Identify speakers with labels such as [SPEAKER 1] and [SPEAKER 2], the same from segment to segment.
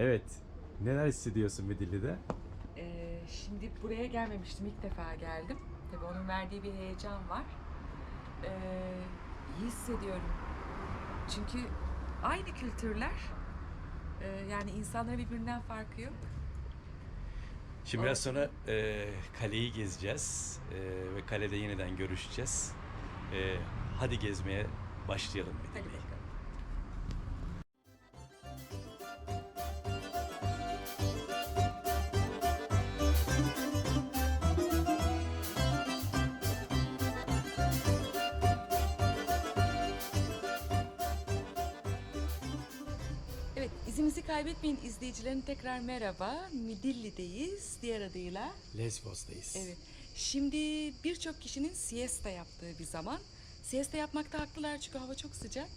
[SPEAKER 1] Evet. Neler hissediyorsun Midilli'de?
[SPEAKER 2] Ee, şimdi buraya gelmemiştim. ilk defa geldim. Tabii onun verdiği bir heyecan var. Ee, iyi hissediyorum. Çünkü aynı kültürler. Ee, yani insanların birbirinden farkı yok.
[SPEAKER 1] Şimdi biraz sonra e, kaleyi gezeceğiz e, ve kalede yeniden görüşeceğiz. E, hadi gezmeye başlayalım
[SPEAKER 2] Hadi İzimizi kaybetmeyin izleyicilerin tekrar merhaba. Midilli'deyiz diğer adıyla.
[SPEAKER 1] Lesbos'tayız.
[SPEAKER 2] Evet. Şimdi birçok kişinin siesta yaptığı bir zaman. Siesta yapmakta haklılar çünkü hava çok sıcak.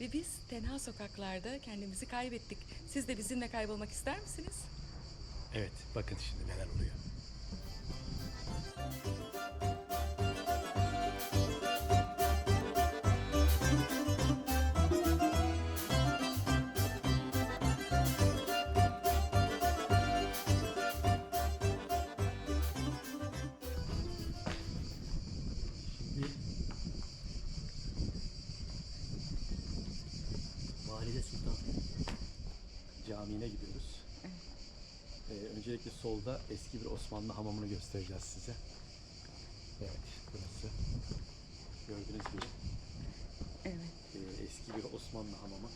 [SPEAKER 2] Ve biz tenha sokaklarda kendimizi kaybettik. Siz de bizimle kaybolmak ister misiniz?
[SPEAKER 1] Evet, bakın şimdi neler oluyor. Ee, öncelikle solda eski bir Osmanlı hamamını göstereceğiz size. Evet, burası. Gördüğünüz gibi
[SPEAKER 2] Evet.
[SPEAKER 1] e, eski bir Osmanlı hamamı.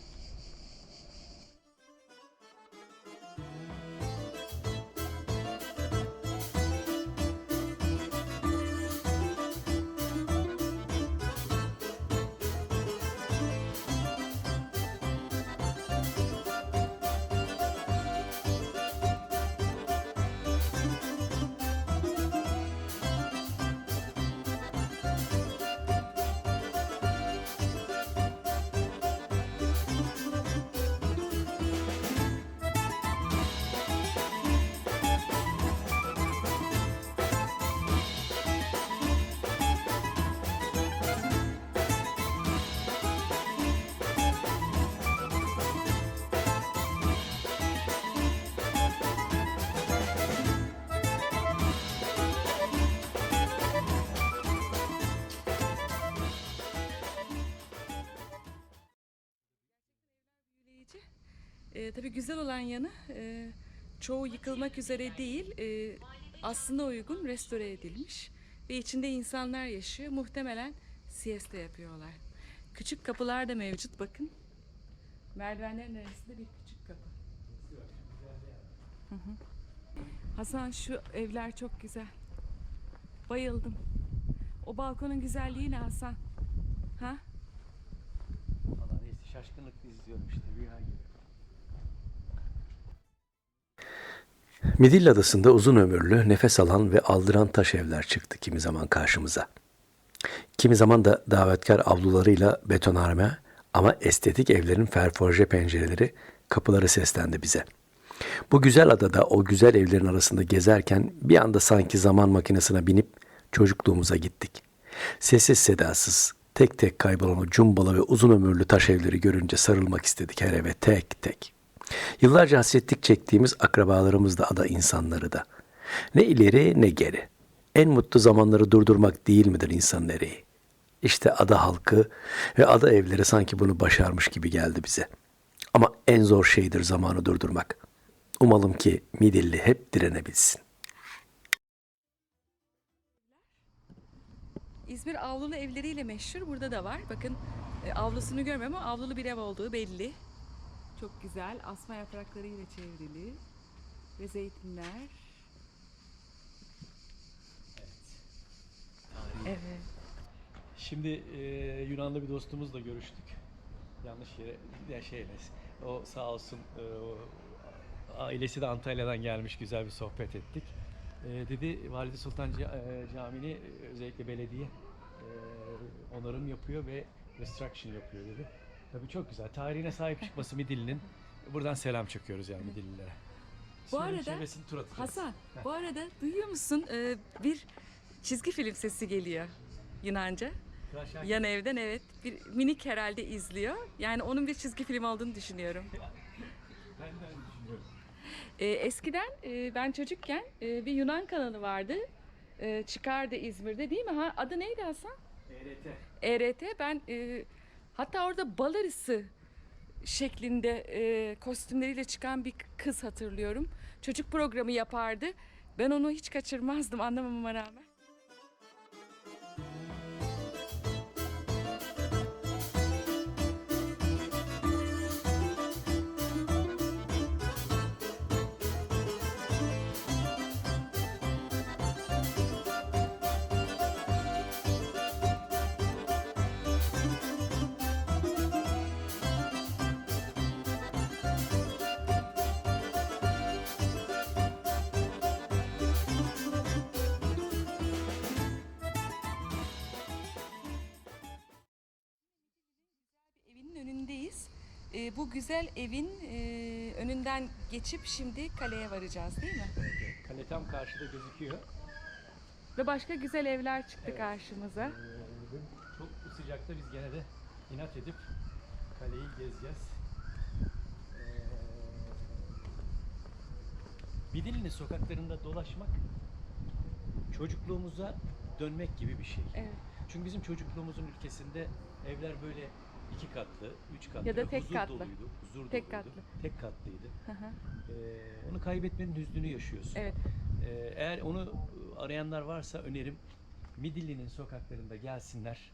[SPEAKER 2] Ee, tabii güzel olan yanı e, çoğu yıkılmak üzere değil, e, aslında uygun restore edilmiş ve içinde insanlar yaşıyor. Muhtemelen siesta yapıyorlar. Küçük kapılar da mevcut bakın. Merdivenlerin arasında bir küçük kapı. Hasan şu evler çok güzel. Bayıldım. O balkonun güzelliği ne Hasan? Ha?
[SPEAKER 1] Valla neyse şaşkınlıkla izliyorum işte rüya gibi.
[SPEAKER 3] Midilli Adası'nda uzun ömürlü, nefes alan ve aldıran taş evler çıktı kimi zaman karşımıza. Kimi zaman da davetkar avlularıyla betonarme ama estetik evlerin ferforje pencereleri, kapıları seslendi bize. Bu güzel adada o güzel evlerin arasında gezerken bir anda sanki zaman makinesine binip çocukluğumuza gittik. Sessiz sedasız, tek tek kaybolan o cumbalı ve uzun ömürlü taş evleri görünce sarılmak istedik her eve tek tek. Yıllarca hasretlik çektiğimiz akrabalarımız da ada insanları da. Ne ileri ne geri. En mutlu zamanları durdurmak değil midir insanın ereği? İşte ada halkı ve ada evleri sanki bunu başarmış gibi geldi bize. Ama en zor şeydir zamanı durdurmak. Umalım ki Midilli hep direnebilsin.
[SPEAKER 2] İzmir avlulu evleriyle meşhur. Burada da var. Bakın e, avlusunu görmüyorum ama avlulu bir ev olduğu belli. Çok güzel. Asma yapraklarıyla çevrili. Ve zeytinler. Evet.
[SPEAKER 1] Şimdi e, Yunanlı bir dostumuzla görüştük. Yanlış yere, ya şey o sağ olsun e, o, ailesi de Antalya'dan gelmiş güzel bir sohbet ettik. E, dedi Valide Sultan e, Camii'ni özellikle belediye e, onarım yapıyor ve restruction yapıyor dedi. Tabii çok güzel. Tarihine sahip çıkması Midilli'nin. Buradan selam çakıyoruz yani Midillilere.
[SPEAKER 2] Bu arada
[SPEAKER 1] tur atacağız.
[SPEAKER 2] Hasan, bu arada duyuyor musun? Ee, bir çizgi film sesi geliyor Yunanca.
[SPEAKER 1] Kral Şakir.
[SPEAKER 2] Yan evden evet. Bir minik herhalde izliyor. Yani onun bir çizgi film olduğunu düşünüyorum.
[SPEAKER 1] Ben de öyle düşünüyorum.
[SPEAKER 2] Ee, eskiden e, ben çocukken e, bir Yunan kanalı vardı. E, çıkardı İzmir'de değil mi? Ha, adı neydi Hasan?
[SPEAKER 1] ERT.
[SPEAKER 2] ERT. Ben e, hatta orada bal şeklinde e, kostümleriyle çıkan bir kız hatırlıyorum. Çocuk programı yapardı. Ben onu hiç kaçırmazdım anlamama rağmen. E, bu güzel evin e, önünden geçip şimdi kaleye varacağız değil mi?
[SPEAKER 1] Kale tam karşıda gözüküyor.
[SPEAKER 2] Ve başka güzel evler çıktı
[SPEAKER 1] Evet.
[SPEAKER 2] karşımıza.
[SPEAKER 1] Ee, çok sıcakta biz gene de inat edip kaleyi gezeceğiz. Ee, Midilli'nin sokaklarında dolaşmak çocukluğumuza dönmek gibi bir şey.
[SPEAKER 2] Evet.
[SPEAKER 1] Çünkü bizim çocukluğumuzun ülkesinde evler böyle iki katlı, üç katlı
[SPEAKER 2] Ya da tek
[SPEAKER 1] huzur
[SPEAKER 2] katlı.
[SPEAKER 1] doluydu. Huzur
[SPEAKER 2] Tek
[SPEAKER 1] doluydu.
[SPEAKER 2] katlı.
[SPEAKER 1] Tek katlıydı.
[SPEAKER 2] Hı hı.
[SPEAKER 1] Ee, onu kaybetmenin hüznünü yaşıyorsun.
[SPEAKER 2] evet.
[SPEAKER 1] Ee, eğer onu arayanlar varsa önerim Midilli'nin sokaklarında gelsinler.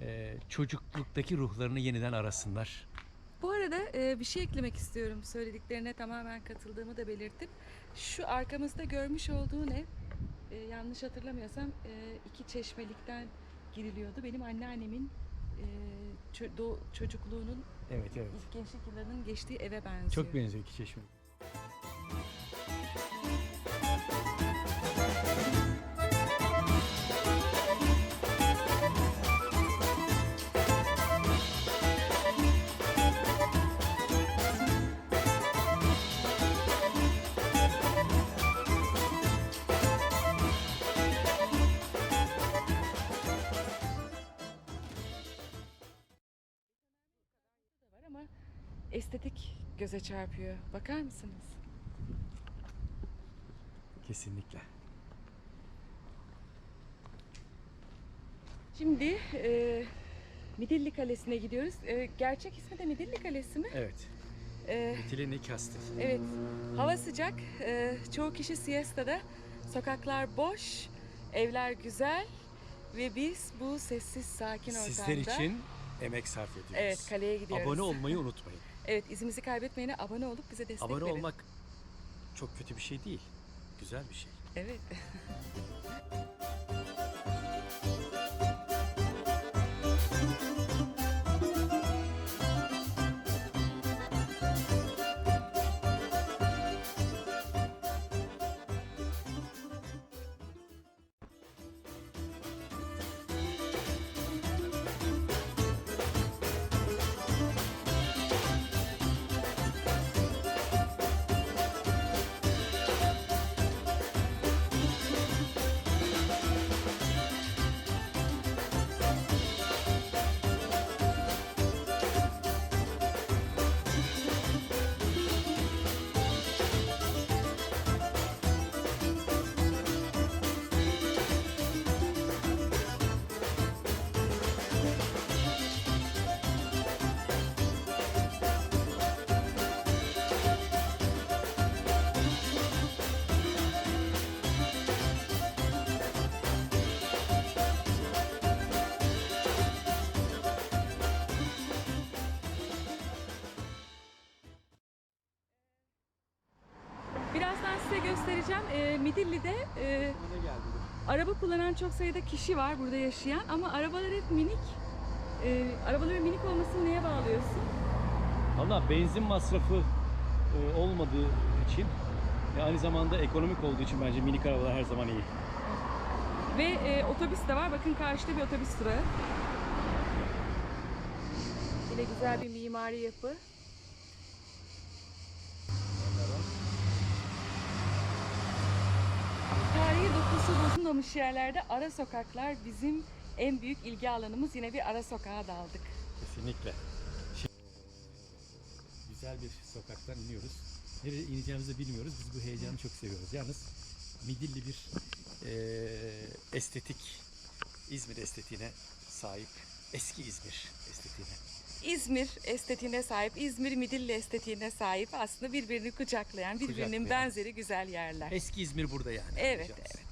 [SPEAKER 1] Ee, çocukluktaki ruhlarını yeniden arasınlar.
[SPEAKER 2] Bu arada e, bir şey eklemek istiyorum. Söylediklerine tamamen katıldığımı da belirtip şu arkamızda görmüş olduğun ev e, yanlış hatırlamıyorsam e, iki çeşmelikten giriliyordu. Benim anneannemin ço- do- çocukluğunun
[SPEAKER 1] Evet evet.
[SPEAKER 2] gençlik yıllarının geçtiği eve benziyor.
[SPEAKER 1] Çok benziyor iki çeşme.
[SPEAKER 2] Estetik göze çarpıyor. Bakar mısınız?
[SPEAKER 1] Kesinlikle.
[SPEAKER 2] Şimdi e, Midilli Kalesi'ne gidiyoruz. E, gerçek ismi de Midilli Kalesi mi?
[SPEAKER 1] Evet.
[SPEAKER 2] E,
[SPEAKER 1] Midilli Kastil.
[SPEAKER 2] evet. Hava sıcak. E, çoğu kişi siesta'da. Sokaklar boş. Evler güzel. Ve biz bu sessiz sakin ortamda...
[SPEAKER 1] Sizler için emek sarf ediyoruz.
[SPEAKER 2] Evet kaleye gidiyoruz.
[SPEAKER 1] Abone olmayı unutmayın.
[SPEAKER 2] Evet izimizi kaybetmeyene abone olup bize destek
[SPEAKER 1] Abone
[SPEAKER 2] verin.
[SPEAKER 1] olmak çok kötü bir şey değil. Güzel bir şey.
[SPEAKER 2] Evet. size göstereceğim. E, Midilli'de e? Araba kullanan çok sayıda kişi var burada yaşayan ama arabalar hep minik. Ee, arabaların minik olmasını neye bağlıyorsun?
[SPEAKER 1] Valla benzin masrafı e, olmadığı için ve aynı zamanda ekonomik olduğu için bence minik arabalar her zaman iyi.
[SPEAKER 2] Ve e, otobüs de var. Bakın karşıda bir otobüs durağı. Yine güzel bir mimari yapı. Dokusu bozulmamış yerlerde ara sokaklar bizim en büyük ilgi alanımız. Yine bir ara sokağa daldık.
[SPEAKER 1] Kesinlikle. Şimdi, güzel bir sokaktan iniyoruz. nereye ineceğimizi bilmiyoruz. Biz bu heyecanı çok seviyoruz. Yalnız Midilli bir eee, estetik, İzmir estetiğine sahip. Eski İzmir estetiğine.
[SPEAKER 2] İzmir estetiğine sahip, İzmir Midilli estetiğine sahip aslında birbirini kucaklayan, birbirinin
[SPEAKER 1] Kucaklayan.
[SPEAKER 2] benzeri güzel yerler.
[SPEAKER 1] Eski İzmir burada yani.
[SPEAKER 2] Evet,
[SPEAKER 1] anlayacağız.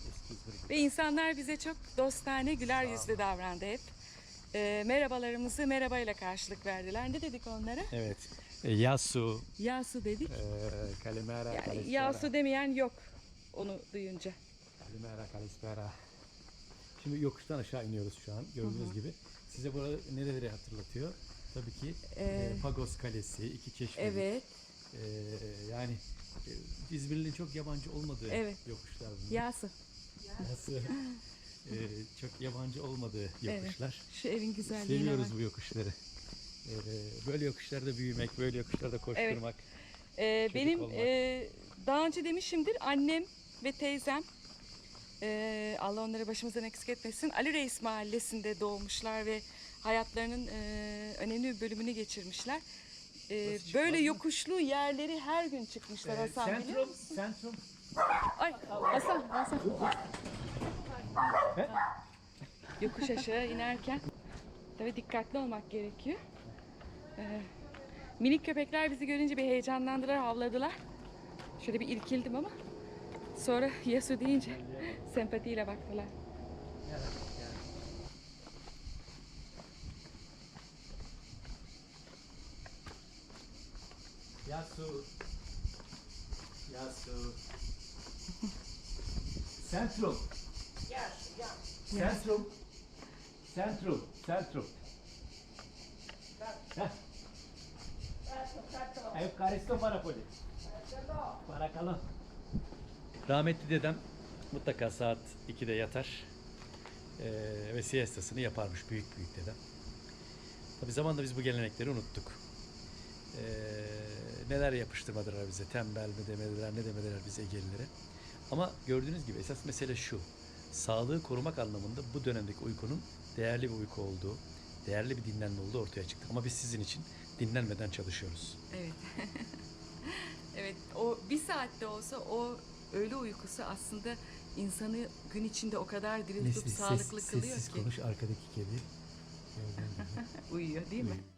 [SPEAKER 2] Ve insanlar bize çok dostane, güler yüzlü davrandı hep. Ee, merhabalarımızı merhabayla karşılık verdiler. Ne dedik onlara?
[SPEAKER 1] Evet. E, Yasu,
[SPEAKER 2] Yasu dedik.
[SPEAKER 1] e, Kalimera,
[SPEAKER 2] Yani
[SPEAKER 1] Kalispera.
[SPEAKER 2] Yasu demeyen yok onu duyunca.
[SPEAKER 1] Kalimera, Kalispera. Şimdi yokuştan aşağı iniyoruz şu an gördüğünüz gibi. Size burada nereleri hatırlatıyor? Tabii ki
[SPEAKER 2] Ee,
[SPEAKER 1] e, Pagos Kalesi, iki çeşme.
[SPEAKER 2] Evet,
[SPEAKER 1] yani e, İzmirli'nin çok yabancı olmadığı
[SPEAKER 2] Evet.
[SPEAKER 1] yokuşlar bunlar.
[SPEAKER 2] Yasu.
[SPEAKER 1] Nasıl? E, çok yabancı olmadığı yokuşlar.
[SPEAKER 2] Şu evin güzelliğine
[SPEAKER 1] Seviyoruz
[SPEAKER 2] bak.
[SPEAKER 1] bu yokuşları. E, böyle yokuşlarda büyümek, böyle yokuşlarda koşturmak.
[SPEAKER 2] Ee,
[SPEAKER 1] Çocuk
[SPEAKER 2] benim
[SPEAKER 1] olmak.
[SPEAKER 2] e, daha önce demişimdir annem ve teyzem e, Allah onları başımızdan eksik etmesin. Ali Reis mahallesinde doğmuşlar ve hayatlarının e, önemli bir bölümünü geçirmişler. E, böyle
[SPEAKER 1] mı?
[SPEAKER 2] yokuşlu yerleri her gün çıkmışlar Hasan biliyor
[SPEAKER 1] Sentrum,
[SPEAKER 2] musun?
[SPEAKER 1] Sentrum.
[SPEAKER 2] Ay Hasan, Hasan.
[SPEAKER 1] He?
[SPEAKER 2] Yokuş aşağı inerken tabii dikkatli olmak gerekiyor. Ee, minik köpekler bizi görünce bir heyecanlandılar, havladılar. Şöyle bir irkildim ama sonra Yasu deyince sempatiyle baktılar.
[SPEAKER 1] Yasu. Yasu. Centrum. Centrum. Centrum. Centrum. Evkaristo para poli. Para kalın. Rahmetli dedem mutlaka saat 2'de yatar. Ee, ve siestasını yaparmış büyük büyük dedem. Tabi zamanla biz bu gelenekleri unuttuk. Ee, neler yapıştırmadılar bize. Tembel mi demediler, ne demediler bize Egelilere. Ama gördüğünüz gibi esas mesele şu. Sağlığı korumak anlamında bu dönemdeki uykunun değerli bir uyku olduğu, değerli bir dinlenme olduğu ortaya çıktı. Ama biz sizin için dinlenmeden çalışıyoruz.
[SPEAKER 2] Evet. evet o bir saatte olsa o öğle uykusu aslında insanı gün içinde o kadar diri tutup sağlıklı kılıyor ki.
[SPEAKER 1] konuş arkadaki kedi.
[SPEAKER 2] Uyuyor değil mi? Ara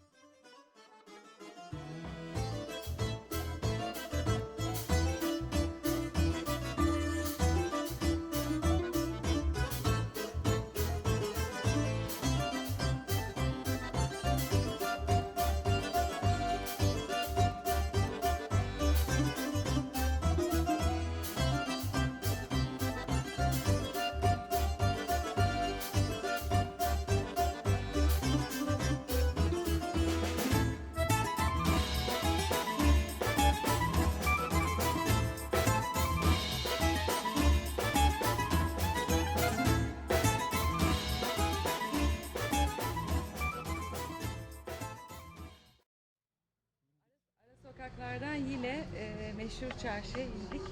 [SPEAKER 2] sokaklardan yine e, meşhur çarşıya indik.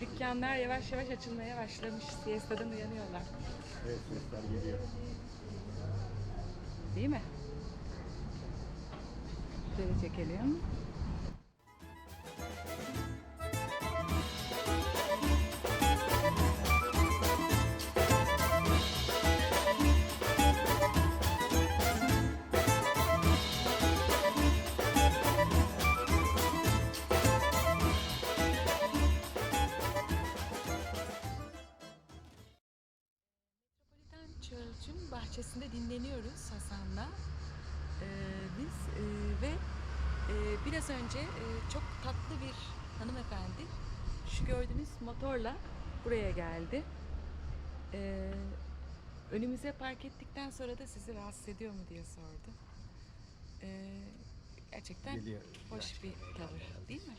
[SPEAKER 2] Dükkanlar yavaş yavaş açılmaya başlamış. Siesta'dan uyanıyorlar.
[SPEAKER 1] Evet, sesler geliyor.
[SPEAKER 2] Değil mi? Şöyle çekelim. Bahçesinde dinleniyoruz Hasan'la. Ee, biz e, ve e, biraz önce e, çok tatlı bir hanımefendi şu gördüğünüz motorla buraya geldi. Ee, önümüze park ettikten sonra da sizi rahatsız ediyor mu diye sordu. Ee, gerçekten
[SPEAKER 1] Geliyor.
[SPEAKER 2] hoş bir tavır değil mi?